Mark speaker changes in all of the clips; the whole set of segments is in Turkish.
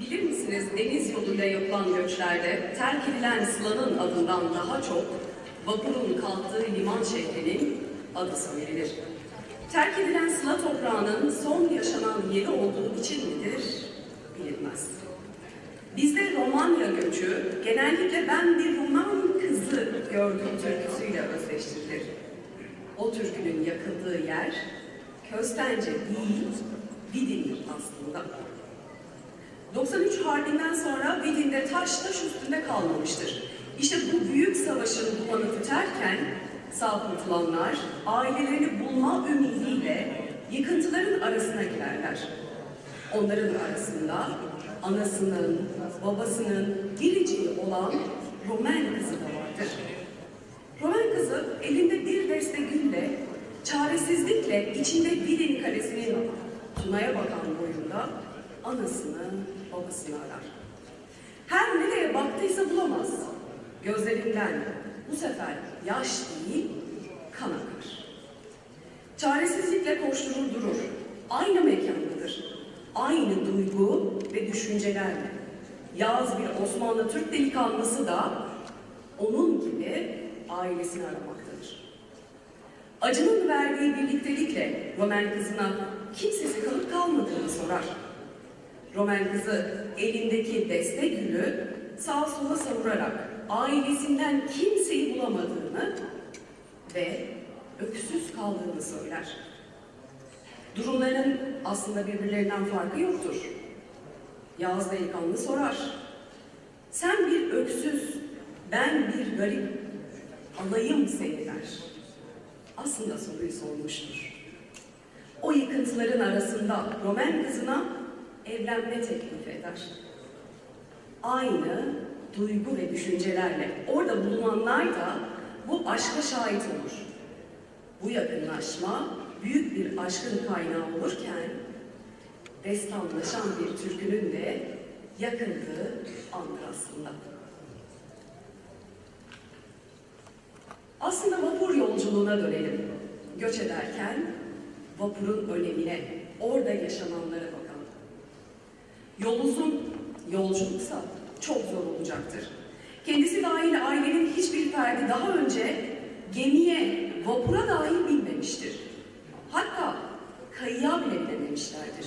Speaker 1: Bilir misiniz deniz yoluyla yapılan göçlerde terk edilen Sıla'nın adından daha çok vapurun kalktığı liman şehrinin adı verilir. Terk edilen Sıla toprağının son yaşanan yeri olduğu için midir? Bilinmez. Bizde Romanya göçü genellikle ben bir Ruman kızı gördüm türküsüyle özdeştirilir. O türkünün yakıldığı yer Köstence değil, Vidin'dir aslında. 93 Harbi'nden sonra Vidin'de taş taş üstünde kalmamıştır. İşte bu büyük savaşın dumanı tüterken sağ kurtulanlar ailelerini bulma ümidiyle yıkıntıların arasına girerler. Onların arasında anasının, babasının biriciği olan Roman kızı da vardır. Roman kızı elinde bir deste gülle, çaresizlikle içinde Vidin kalesinin Tuna'ya bakan boyunda anasını, babasını arar. Her nereye baktıysa bulamaz. Gözlerinden bu sefer yaş değil, kan akar. Çaresizlikle koşturur durur. Aynı mekandadır. Aynı duygu ve düşüncelerle. Yağız bir Osmanlı Türk delikanlısı da onun gibi ailesini aramaktadır. Acının verdiği birliktelikle Roman kızına kimsesi kalıp kalmadığını sorar. Roman kızı elindeki deste gülü sağa sola savurarak ailesinden kimseyi bulamadığını ve öksüz kaldığını söyler. Durumların aslında birbirlerinden farkı yoktur. Yağız delikanlı sorar. Sen bir öksüz, ben bir garip, alayım seni der. Aslında soruyu sormuştur. O yıkıntıların arasında Roman kızına evlenme teklif eder. Aynı duygu ve düşüncelerle orada bulunanlar da bu aşka şahit olur. Bu yakınlaşma büyük bir aşkın kaynağı olurken destanlaşan bir türkünün de yakındığı andır aslında. Aslında vapur yolculuğuna dönelim. Göç ederken vapurun önemine, orada yaşananlara bakalım. Yol uzun, yolculuksa çok zor olacaktır. Kendisi dahil ailenin hiçbir ferdi daha önce gemiye, vapura dahi binmemiştir. Hatta kayığa bile binememişlerdir.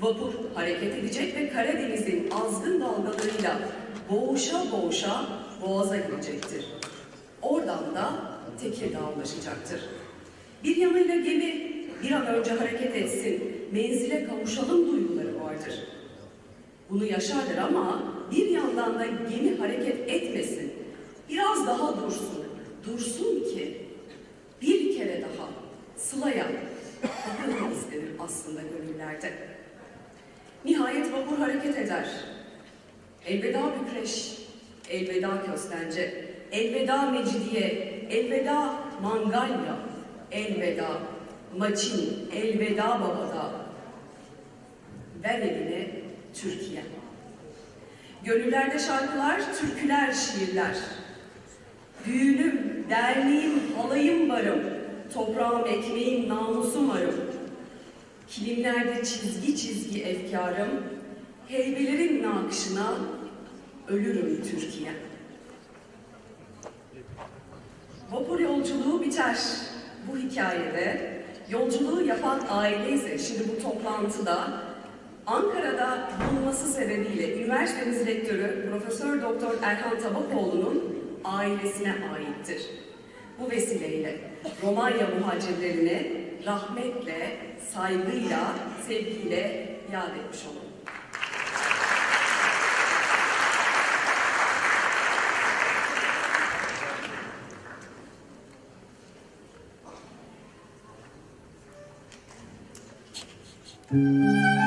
Speaker 1: Vapur hareket edecek ve Karadeniz'in azgın dalgalarıyla boğuşa boğuşa boğaza girecektir. Oradan da Tekirdağ'a ulaşacaktır. Bir yanıyla gemi bir an önce hareket etsin, menzile kavuşalım duyguları vardır. Bunu yaşardır ama bir yandan da gemi hareket etmesin, biraz daha dursun, dursun ki bir kere daha Sıla'ya bakılmak istenir aslında gönüllerde. Nihayet vapur hareket eder. Elveda Bükreş, elveda Köstence, elveda Mecidiye, elveda Mangalya, elveda Maçin, elveda Babada. Ver eline Türkiye. Gönüllerde şarkılar, türküler, şiirler. Düğünüm, derneğim, halayım varım, toprağım, ekmeğim, namusum varım. Kilimlerde çizgi çizgi efkarım, heybelerin nakışına ölürüm Türkiye. Vapur yolculuğu biter bu hikayede. Yolculuğu yapan aile şimdi bu toplantıda Ankara'da bulunması sebebiyle üniversitemiz rektörü Profesör Doktor Erhan Tabakoğlu'nun ailesine aittir. Bu vesileyle Romanya muhacirlerine rahmetle, saygıyla, sevgiyle yad etmiş olalım.
Speaker 2: Thank you.